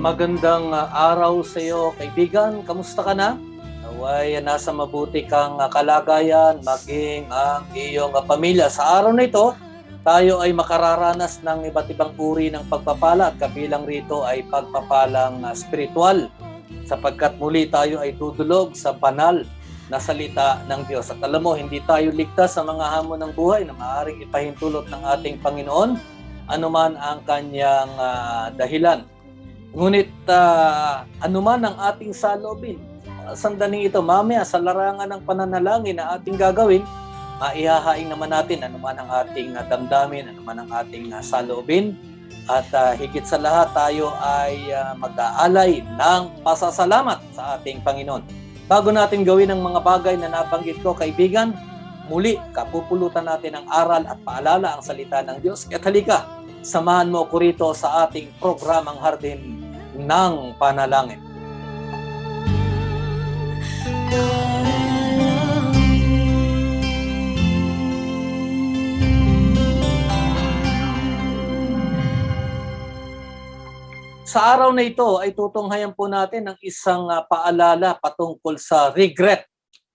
Magandang uh, araw sa iyo, kaibigan. Kamusta ka na? Naway nasa mabuti kang uh, kalagayan, maging ang iyong uh, pamilya. Sa araw na ito, tayo ay makararanas ng iba't ibang uri ng pagpapala at kabilang rito ay pagpapalang uh, spiritual sapagkat muli tayo ay dudulog sa banal na salita ng Diyos. At alam mo, hindi tayo ligtas sa mga hamon ng buhay na maaaring ipahintulot ng ating Panginoon anuman ang kanyang ah, dahilan. Ngunit uh, anuman ang ating salobin, uh, sandaling ito, mamaya sa larangan ng pananalangin na ating gagawin, maihahaing naman natin anuman ang ating uh, damdamin, anuman ang ating uh, salobin, at uh, higit sa lahat tayo ay uh, mag-aalay ng pasasalamat sa ating Panginoon. Bago natin gawin ang mga bagay na nabanggit ko, kaibigan, muli kapupulutan natin ang aral at paalala ang salita ng Diyos. At halika, samahan mo ko rito sa ating programang Hardin ng Panalangin. Sa araw na ito ay tutunghayan po natin ang isang ah, paalala patungkol sa regret,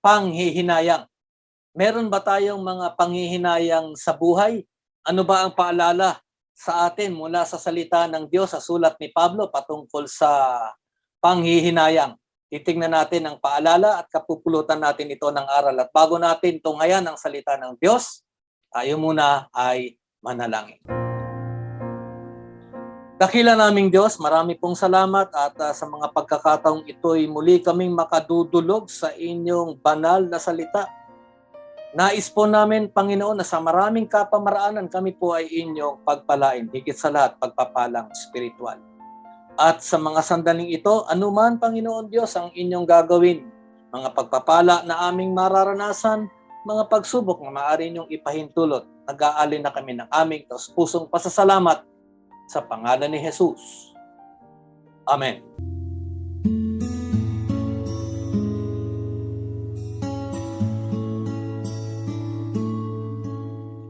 panghihinayang. Meron ba tayong mga panghihinayang sa buhay? Ano ba ang paalala sa atin mula sa salita ng Diyos sa sulat ni Pablo patungkol sa panghihinayang? Titingnan natin ang paalala at kapupulutan natin ito ng aral. At bago natin tunghayan ang salita ng Diyos, tayo muna ay manalangin. Dakila naming Diyos, marami pong salamat at ah, sa mga pagkakataong ito'y muli kaming makadudulog sa inyong banal na salita. Nais po namin, Panginoon, na sa maraming kapamaraanan kami po ay inyong pagpalain, higit sa lahat pagpapalang spiritual. At sa mga sandaling ito, anuman, Panginoon Diyos, ang inyong gagawin, mga pagpapala na aming mararanasan, mga pagsubok na maaari ninyong ipahintulot, nag-aalin na kami ng aming taos pusong pasasalamat sa pangalan ni Jesus. Amen.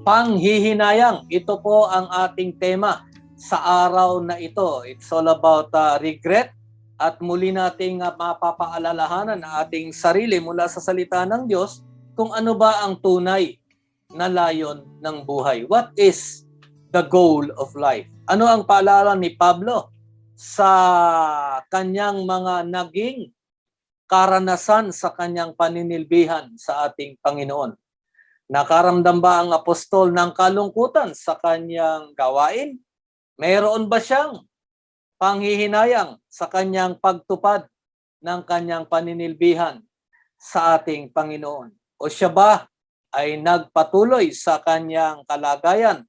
Panghihinayang, ito po ang ating tema sa araw na ito. It's all about uh, regret at muli nating uh, mapapaalalahanan ang ating sarili mula sa salita ng Diyos kung ano ba ang tunay na layon ng buhay. What is the goal of life? Ano ang paalala ni Pablo sa kanyang mga naging karanasan sa kanyang paninilbihan sa ating Panginoon? Nakaramdam ba ang apostol ng kalungkutan sa kanyang gawain? Mayroon ba siyang panghihinayang sa kanyang pagtupad ng kanyang paninilbihan sa ating Panginoon? O siya ba ay nagpatuloy sa kanyang kalagayan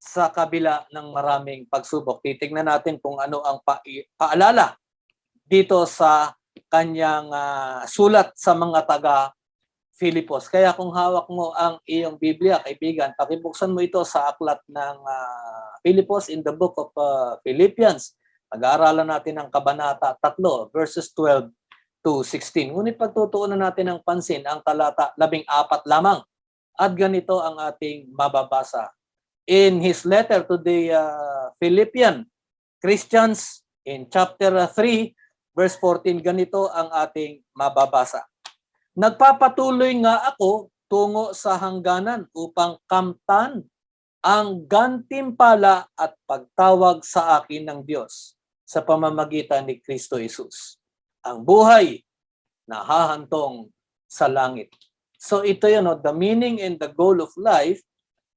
sa kabila ng maraming pagsubok. Titingnan natin kung ano ang pa- paalala dito sa kanyang ah, sulat sa mga taga Filipos. Kaya kung hawak mo ang iyong Biblia, kaibigan, pakibuksan mo ito sa aklat ng ah, Filipos in the book of ah, Philippians. Pag-aaralan natin ang kabanata 3, verses 12 to 16. Ngunit pagtutuunan natin ng pansin ang talata 14 lamang. At ganito ang ating mababasa in his letter to the uh, Philippian Christians in chapter 3 verse 14 ganito ang ating mababasa. Nagpapatuloy nga ako tungo sa hangganan upang kamtan ang gantimpala at pagtawag sa akin ng Diyos sa pamamagitan ni Kristo Jesus. Ang buhay na hahantong sa langit. So ito yun, no, the meaning and the goal of life,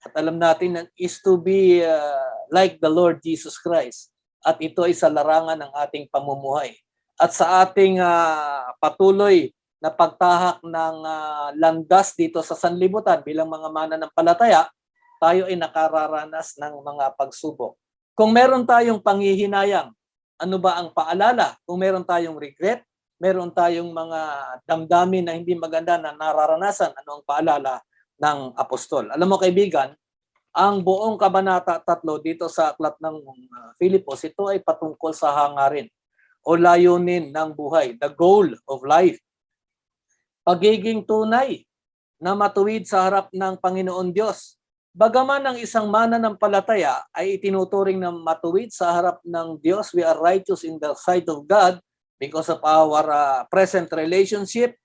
at alam natin na is to be uh, like the Lord Jesus Christ. At ito ay sa larangan ng ating pamumuhay. At sa ating ah, patuloy na pagtahak ng ah, landas dito sa sanlibutan bilang mga mananampalataya, tayo ay nakararanas ng mga pagsubok. Kung meron tayong panghihinayang, ano ba ang paalala? Kung meron tayong regret, meron tayong mga damdamin na hindi maganda na nararanasan, ano ang paalala ng apostol? Alam mo kaibigan, ang buong kabanata 3 dito sa aklat ng uh, Filipos, ito ay patungkol sa hangarin o layunin ng buhay, the goal of life. Pagiging tunay na matuwid sa harap ng Panginoon Diyos. Bagaman ang isang mananampalataya ay itinuturing na matuwid sa harap ng Diyos, we are righteous in the sight of God because of our uh, present relationship.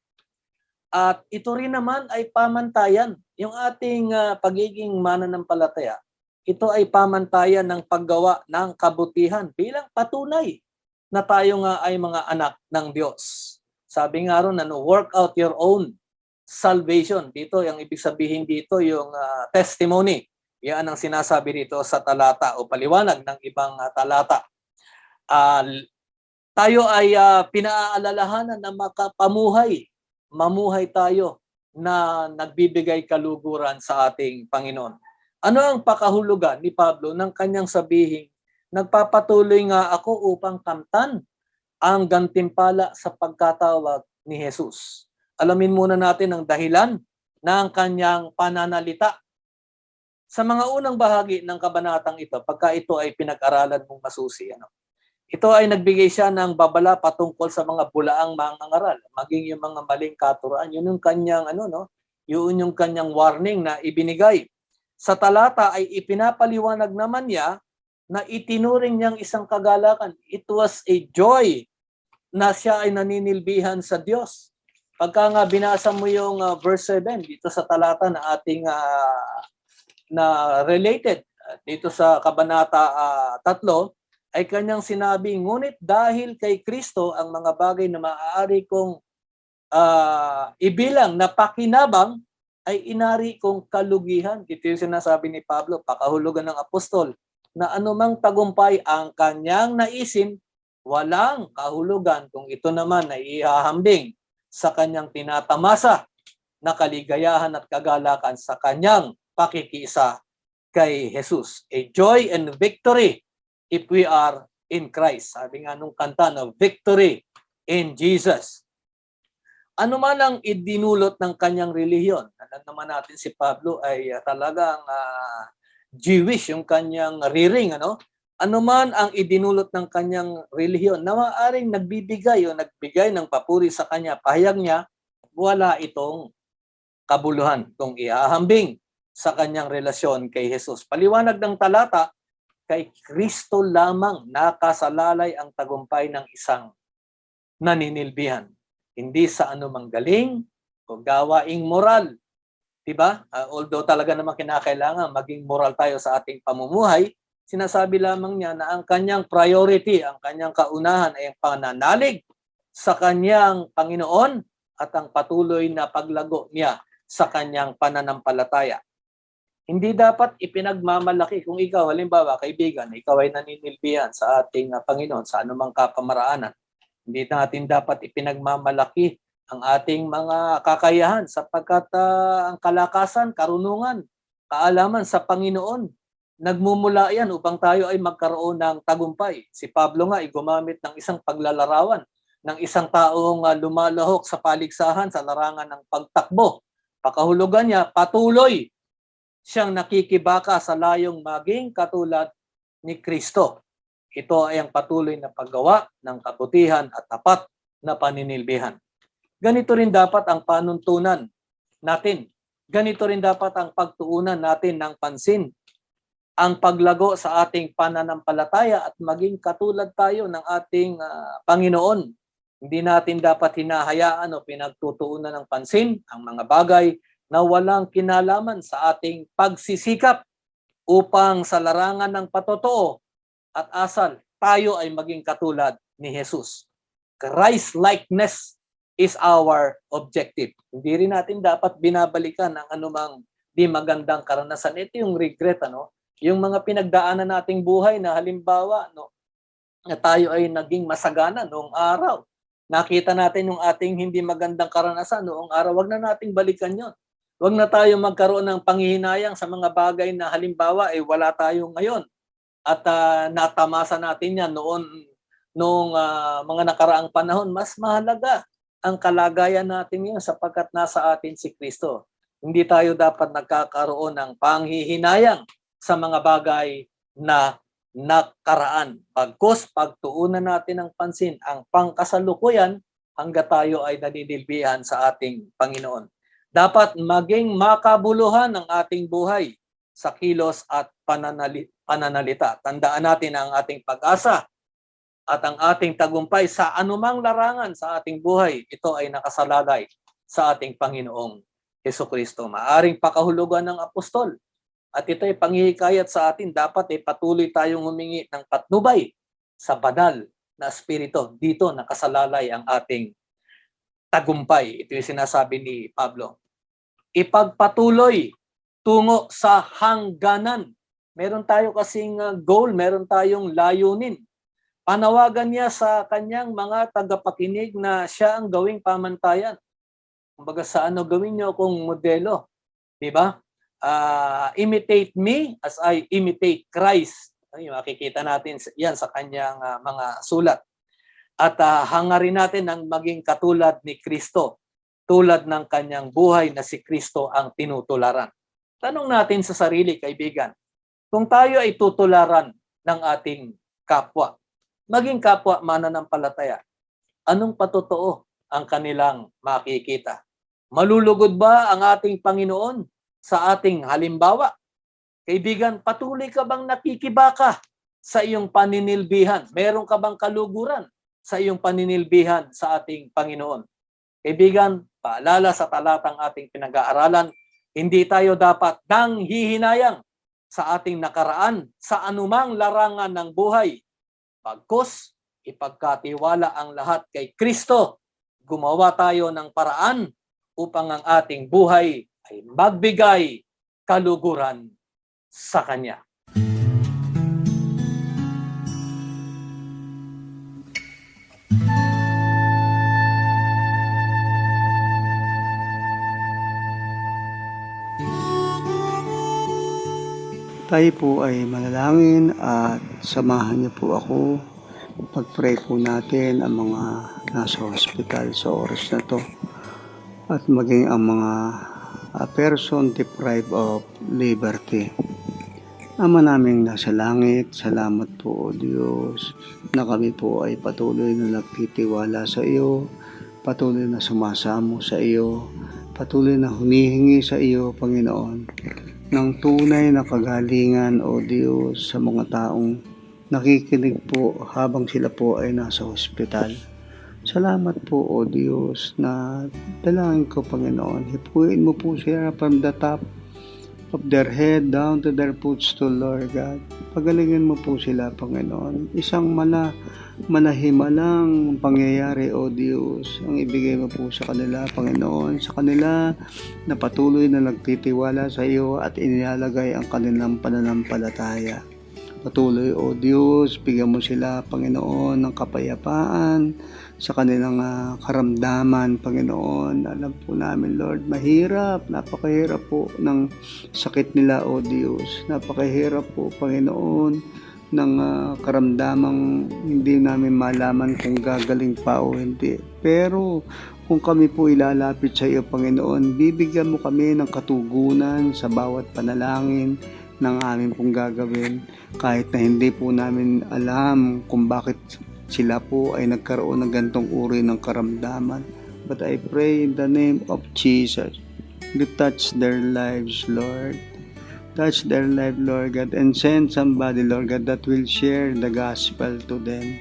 At ito rin naman ay pamantayan. Yung ating uh, pagiging mananampalataya, ito ay pamantayan ng paggawa ng kabutihan bilang patunay na tayo nga ay mga anak ng Diyos. Sabi nga ron, ano, work out your own salvation. Dito, yung ibig sabihin dito, yung uh, testimony. Yan ang sinasabi dito sa talata o paliwanag ng ibang uh, talata. Uh, tayo ay uh, pinaaalalahanan na makapamuhay. Mamuhay tayo na nagbibigay kaluguran sa ating Panginoon. Ano ang pakahulugan ni Pablo ng kanyang sabihin, nagpapatuloy nga ako upang kamtan ang gantimpala sa pagkatawag ni Jesus. Alamin muna natin ang dahilan ng kanyang pananalita. Sa mga unang bahagi ng kabanatang ito, pagka ito ay pinag-aralan mong masusi, ano, ito ay nagbigay siya ng babala patungkol sa mga bulaang mangangaral, maging yung mga maling katuruan. Yun yung kanyang ano no, yun yung kanyang warning na ibinigay. Sa talata ay ipinapaliwanag naman niya na itinuring niyang isang kagalakan. It was a joy na siya ay naninilbihan sa Diyos. Pagka nga binasa mo yung uh, verse 7 dito sa talata na ating uh, na related uh, dito sa kabanata uh, 3 ay kanyang sinabi, ngunit dahil kay Kristo ang mga bagay na maaari kong uh, ibilang na pakinabang ay inari kong kalugihan. Ito yung sinasabi ni Pablo, pakahulugan ng apostol, na anumang tagumpay ang kanyang naisin, walang kahulugan kung ito naman ay ihahambing sa kanyang tinatamasa na kaligayahan at kagalakan sa kanyang pakikisa kay Jesus. A joy and victory if we are in Christ. Sabi nga nung kanta na victory in Jesus. Ano man ang idinulot ng kanyang relihiyon, alam naman natin si Pablo ay talagang uh, Jewish yung kanyang rearing, ano? Ano man ang idinulot ng kanyang relihiyon na maaaring nagbibigay o nagbigay ng papuri sa kanya, pahayag niya, wala itong kabuluhan kung ihahambing sa kanyang relasyon kay Jesus. Paliwanag ng talata, kay Kristo lamang nakasalalay ang tagumpay ng isang naninilbihan. Hindi sa anumang galing o gawaing moral. Diba? Uh, although talaga naman kinakailangan maging moral tayo sa ating pamumuhay, sinasabi lamang niya na ang kanyang priority, ang kanyang kaunahan ay ang pananalig sa kanyang Panginoon at ang patuloy na paglago niya sa kanyang pananampalataya. Hindi dapat ipinagmamalaki kung ikaw, halimbawa, kaibigan, ikaw ay naninilbihan sa ating uh, Panginoon sa anumang kapamaraanan. Hindi natin dapat ipinagmamalaki ang ating mga kakayahan sapagkat uh, ang kalakasan, karunungan, kaalaman sa Panginoon, nagmumula yan upang tayo ay magkaroon ng tagumpay. Si Pablo nga ay gumamit ng isang paglalarawan ng isang taong uh, lumalahok sa paligsahan sa larangan ng pagtakbo. Pakahulugan niya, patuloy siyang nakikibaka sa layong maging katulad ni Kristo. Ito ay ang patuloy na paggawa ng kabutihan at tapat na paninilbihan. Ganito rin dapat ang panuntunan natin. Ganito rin dapat ang pagtuunan natin ng pansin. Ang paglago sa ating pananampalataya at maging katulad tayo ng ating uh, Panginoon. Hindi natin dapat hinahayaan o pinagtutuunan ng pansin ang mga bagay na walang kinalaman sa ating pagsisikap upang sa larangan ng patotoo at asal tayo ay maging katulad ni Jesus. Christ-likeness is our objective. Hindi rin natin dapat binabalikan ang anumang di magandang karanasan. Ito yung regret, ano? Yung mga pinagdaanan nating buhay na halimbawa, no, na tayo ay naging masagana noong araw. Nakita natin yung ating hindi magandang karanasan noong araw. Wag na nating balikan yon. Wag na tayo magkaroon ng panghihinayang sa mga bagay na halimbawa ay wala tayo ngayon. At ah, natamasa natin yan noon noong ah, mga nakaraang panahon. Mas mahalaga ang kalagayan natin ngayon sapagkat nasa atin si Kristo. Hindi tayo dapat nagkakaroon ng panghihinayang sa mga bagay na nakaraan. Pagkos pagtuunan natin ng pansin ang pangkasalukuyan hanggat tayo ay nadidilbihan sa ating Panginoon. Dapat maging makabuluhan ang ating buhay sa kilos at pananali- pananalita. Tandaan natin ang ating pag-asa at ang ating tagumpay sa anumang larangan sa ating buhay. Ito ay nakasalalay sa ating Panginoong Heso Kristo. Maaring pakahulugan ng apostol at ito ay panghihikayat sa atin, dapat ay patuloy tayong humingi ng patnubay sa banal na espiritu. Dito nakasalalay ang ating tagumpay. Ito yung sinasabi ni Pablo. Ipagpatuloy tungo sa hangganan. Meron tayo kasing uh, goal, meron tayong layunin. Panawagan niya sa kanyang mga tagapakinig na siya ang gawing pamantayan. Kumbaga sa ano gawin niyo akong modelo. Di ba? uh, imitate me as I imitate Christ. Ay, makikita natin yan sa kanyang uh, mga sulat. At uh, hangarin natin ang maging katulad ni Kristo, tulad ng kanyang buhay na si Kristo ang tinutularan. Tanong natin sa sarili, kaibigan, kung tayo ay tutularan ng ating kapwa, maging kapwa mananampalataya, anong patotoo ang kanilang makikita? Malulugod ba ang ating Panginoon sa ating halimbawa. Kaibigan, patuloy ka bang nakikibaka sa iyong paninilbihan? Meron ka bang kaluguran sa iyong paninilbihan sa ating Panginoon? Kaibigan, paalala sa talatang ating pinag-aaralan, hindi tayo dapat nang hihinayang sa ating nakaraan sa anumang larangan ng buhay. Pagkus, ipagkatiwala ang lahat kay Kristo. Gumawa tayo ng paraan upang ang ating buhay ay magbigay kaluguran sa Kanya. Tayo po ay manalangin at samahan niyo po ako. Pag-pray po natin ang mga nasa hospital sa oras na to. At maging ang mga a person deprived of liberty. Ama naming nasa langit, salamat po o Diyos na kami po ay patuloy na nagtitiwala sa iyo, patuloy na sumasamo sa iyo, patuloy na hunihingi sa iyo, Panginoon, ng tunay na kagalingan o Diyos sa mga taong nakikinig po habang sila po ay nasa hospital. Salamat po, O Diyos, na dalangin ko, Panginoon. Hipuin mo po sila from the top of their head down to their footstool, Lord God. Pagalingin mo po sila, Panginoon. Isang mala, malahimalang pangyayari, O Diyos, ang ibigay mo po sa kanila, Panginoon. Sa kanila na patuloy na nagtitiwala sa iyo at inilalagay ang kanilang pananampalataya. Patuloy, O Diyos, bigyan mo sila, Panginoon, ng kapayapaan, sa kanilang uh, karamdaman, Panginoon. Alam po namin, Lord, mahirap, napakahirap po ng sakit nila, O Diyos. Napakahirap po, Panginoon, ng uh, karamdamang hindi namin malaman kung gagaling pa o hindi. Pero kung kami po ilalapit sa iyo, Panginoon, bibigyan mo kami ng katugunan sa bawat panalangin ng aming pong gagawin kahit na hindi po namin alam kung bakit sila po ay nagkaroon ng gantong uri ng karamdaman. But I pray in the name of Jesus, you touch their lives, Lord. Touch their life, Lord God, and send somebody, Lord God, that will share the gospel to them.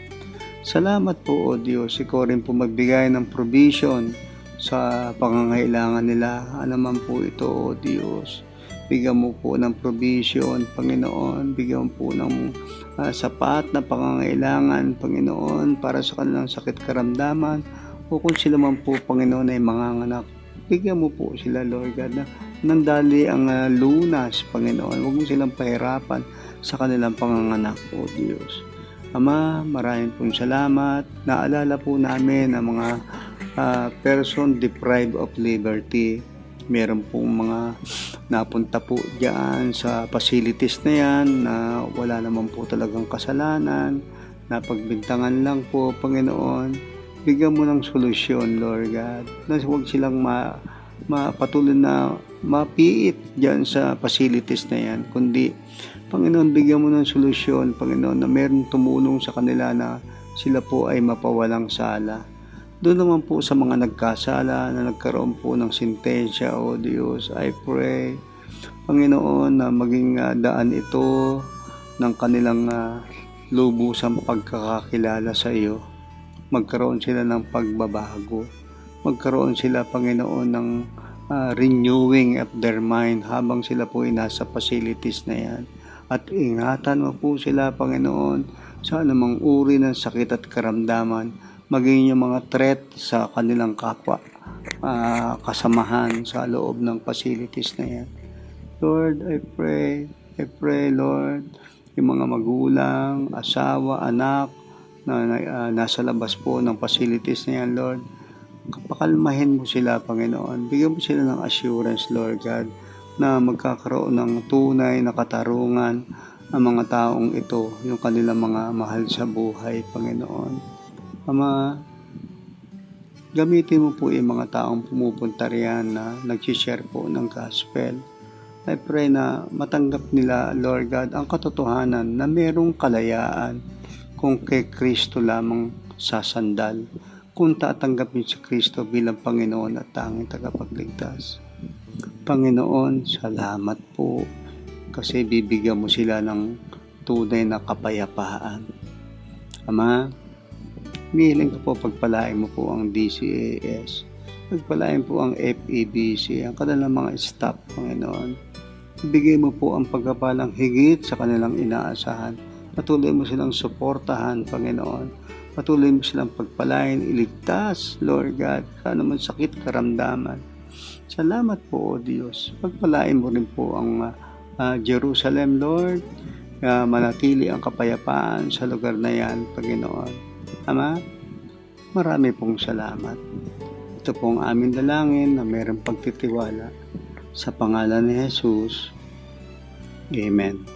Salamat po, O Diyos. Ikaw rin po magbigay ng provision sa pangangailangan nila. Ano man po ito, O Diyos. Bigyan mo po ng provision, Panginoon. Bigyan mo po ng uh, sapat na pangangailangan, Panginoon, para sa kanilang sakit karamdaman. O kung sila man po, Panginoon, ay manganganak, bigyan mo po sila, Lord God, na nandali ang ah, lunas, Panginoon. Huwag mo silang pahirapan sa kanilang panganganak, O Diyos. Ama, maraming pong salamat. Naalala po namin ang mga ah, person deprived of liberty. Meron pong mga napunta po diyan sa facilities na yan na wala naman po talagang kasalanan, napagbintangan lang po, Panginoon. Bigyan mo ng solusyon, Lord God, na huwag silang ma, mapatuloy na mapiit diyan sa facilities na yan, kundi Panginoon, bigyan mo ng solusyon, Panginoon, na meron tumulong sa kanila na sila po ay mapawalang sala. Doon naman po sa mga nagkasala na nagkaroon po ng sintensya, O Diyos, I pray, Panginoon, na maging ah, daan ito ng kanilang uh, lubusang pagkakakilala sa iyo. Magkaroon sila ng pagbabago. Magkaroon sila, Panginoon, ng ah, renewing of their mind habang sila po ay nasa facilities na yan. At ingatan mo po sila, Panginoon, sa anumang uri ng sakit at karamdaman maging yung mga threat sa kanilang kapwa ah, kasamahan sa loob ng facilities na yan. Lord, I pray, I pray, Lord, yung mga magulang, asawa, anak na, ah, nasa labas po ng facilities na yan, Lord, pakalmahin mo sila, Panginoon. Bigyan mo sila ng assurance, Lord God, na magkakaroon ng tunay na katarungan ang mga taong ito, yung kanilang mga mahal sa buhay, Panginoon. Ama, gamitin mo po yung mga taong pumupunta riyan na nag-share po ng gospel. I pray na matanggap nila, Lord God, ang katotohanan na merong kalayaan kung kay Kristo lamang sasandal. Kung tatanggapin si Kristo bilang Panginoon at tanging tagapagligtas. Panginoon, salamat po kasi bibigyan mo sila ng tunay na kapayapaan. Ama, Mihiling ko po pagpalain mo po ang DCAS. Pagpalain po ang FEBC, ang kanilang mga staff, Panginoon. Ibigay mo po ang pagkapalang higit sa kanilang inaasahan. Patuloy mo silang suportahan, Panginoon. Patuloy mo silang pagpalain, iligtas, Lord God, kano man sakit karamdaman. Salamat po, O Diyos. Pagpalain mo rin po ang ah, Jerusalem, Lord. Uh, manatili ang kapayapaan sa lugar na yan, Panginoon. Ama, marami pong salamat. Ito pong aming dalangin na mayroong pagtitiwala sa pangalan ni Jesus. Amen.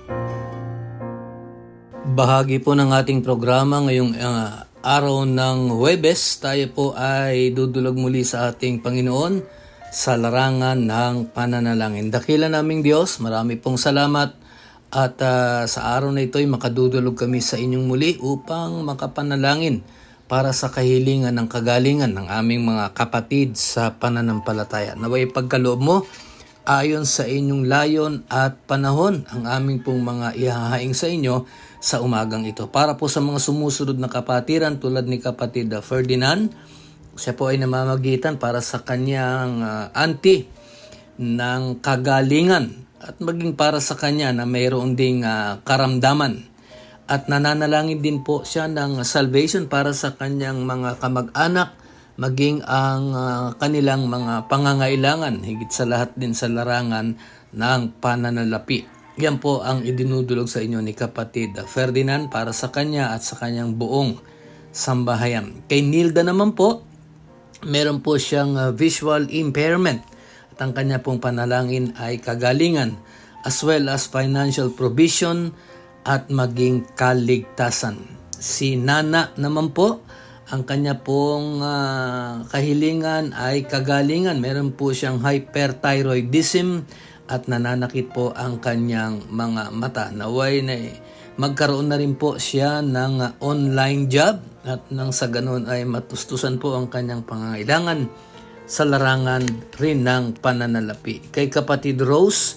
Bahagi po ng ating programa ngayong ah, araw ng Huwebes, tayo po ay dudulog muli sa ating Panginoon sa larangan ng pananalangin. Dakila naming Diyos, marami pong salamat at ah, sa araw na ito ay makadudulog kami sa inyong muli upang makapanalangin para sa kahilingan ng kagalingan ng aming mga kapatid sa pananampalataya. Naway pagkaloob mo, ayon sa inyong layon at panahon ang aming pong mga ihahaing sa inyo sa umagang ito. Para po sa mga sumusunod na kapatiran tulad ni kapatid ah, Ferdinand, siya po ay namamagitan para sa kanyang ah, auntie ng kagalingan at maging para sa kanya na mayroon ding ah, karamdaman at nananalangin din po siya ng salvation para sa kanyang mga kamag-anak maging ang ah, kanilang mga pangangailangan higit sa lahat din sa larangan ng pananalapi. Yan po ang idinudulog sa inyo ni kapatid Ferdinand para sa kanya at sa kanyang buong sambahayan. Kay Nilda naman po, meron po siyang ah, visual impairment ang kanya pong panalangin ay kagalingan as well as financial provision at maging kaligtasan. Si Nana naman po, ang kanya pong ah, kahilingan ay kagalingan. Meron po siyang hyperthyroidism at nananakit po ang kanyang mga mata. Naway na magkaroon na rin po siya ng ah, online job at nang sa ganun ay matustusan po ang kanyang pangangailangan sa larangan rin ng pananalapi. Kay kapatid Rose,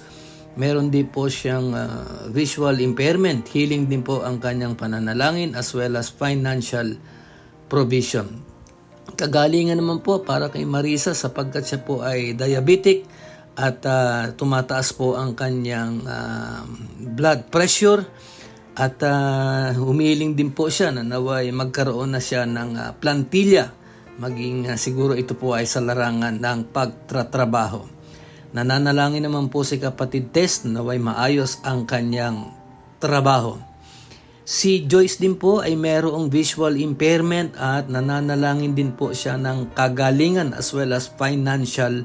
meron din po siyang ah, visual impairment. Healing din po ang kanyang pananalangin as well as financial provision. Kagalingan naman po para kay Marisa sapagkat siya po ay diabetic at ah, tumataas po ang kanyang ah, blood pressure at ah, humiling din po siya na naway magkaroon na siya ng ah, plantilla maging ah, siguro ito po ay sa larangan ng pagtratrabaho. Nananalangin naman po si kapatid Tess na naway maayos ang kanyang trabaho. Si Joyce din po ay mayroong visual impairment at nananalangin din po siya ng kagalingan as well as financial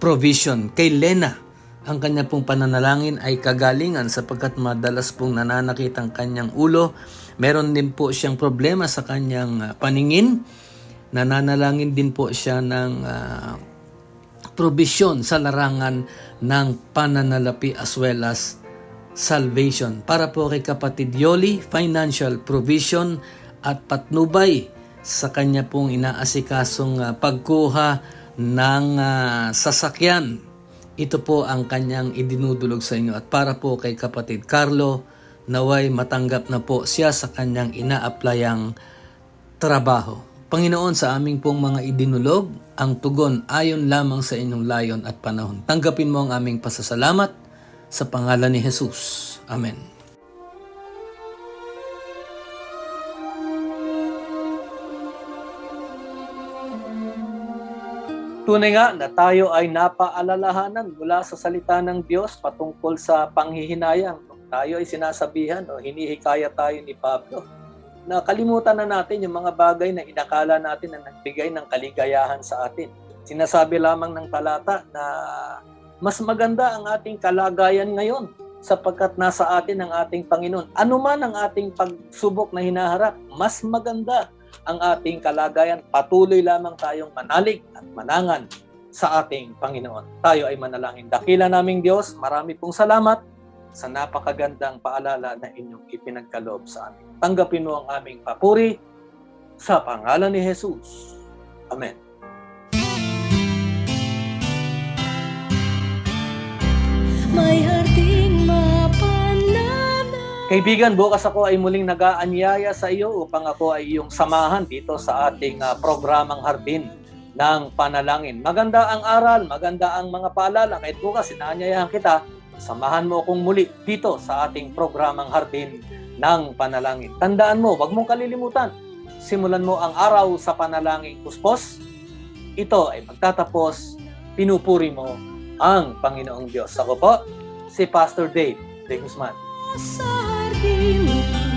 provision. Kay Lena, ang kanya pong pananalangin ay kagalingan sapagkat madalas pong nananakit ang kanyang ulo. Meron din po siyang problema sa kanyang ah, paningin. Nananalangin din po siya ng ah, provision sa larangan ng pananalapi as well as salvation. Para po kay kapatid Yoli, financial provision at patnubay sa kanya pong inaasikasong ah, pagkuha ng ah, sasakyan. Ito po ang kanyang idinudulog sa inyo. At para po kay kapatid Carlo, naway matanggap na po siya sa kanyang ina-applyang trabaho. Panginoon, sa aming pong mga idinulog, ang tugon ayon lamang sa inyong layon at panahon. Tanggapin mo ang aming pasasalamat sa pangalan ni Jesus. Amen. Tunay nga na tayo ay napaalalahanan mula sa salita ng Diyos patungkol sa panghihinayang. Tayo ay sinasabihan o hinihikaya tayo ni Pablo na kalimutan na natin yung mga bagay na inakala natin na nagbigay ng kaligayahan sa atin. Sinasabi lamang ng talata na mas maganda ang ating kalagayan ngayon sapagkat nasa atin ang ating Panginoon. Ano man ang ating pagsubok na hinaharap, mas maganda ang ating kalagayan. Patuloy lamang tayong manalig at manangan sa ating Panginoon. Tayo ay manalangin. Dakila naming Diyos, marami pong salamat sa napakagandang paalala na inyong ipinagkaloob sa amin. Tanggapin mo ang aming papuri sa pangalan ni Jesus. Amen. May mapanana Kaibigan, bukas ako ay muling nag-aanyaya sa iyo upang ako ay iyong samahan dito sa ating ah, programang Hardin ng Panalangin. Maganda ang aral, maganda ang mga paalala. Kahit bukas, inaanyayahan kita, samahan mo akong muli dito sa ating programang Hardin ng Panalangin. Tandaan mo, wag mong kalilimutan, simulan mo ang araw sa panalangin kuspos. Ito ay magtatapos, pinupuri mo ang Panginoong Diyos. Ako po, si Pastor Dave de Guzman. sa hardin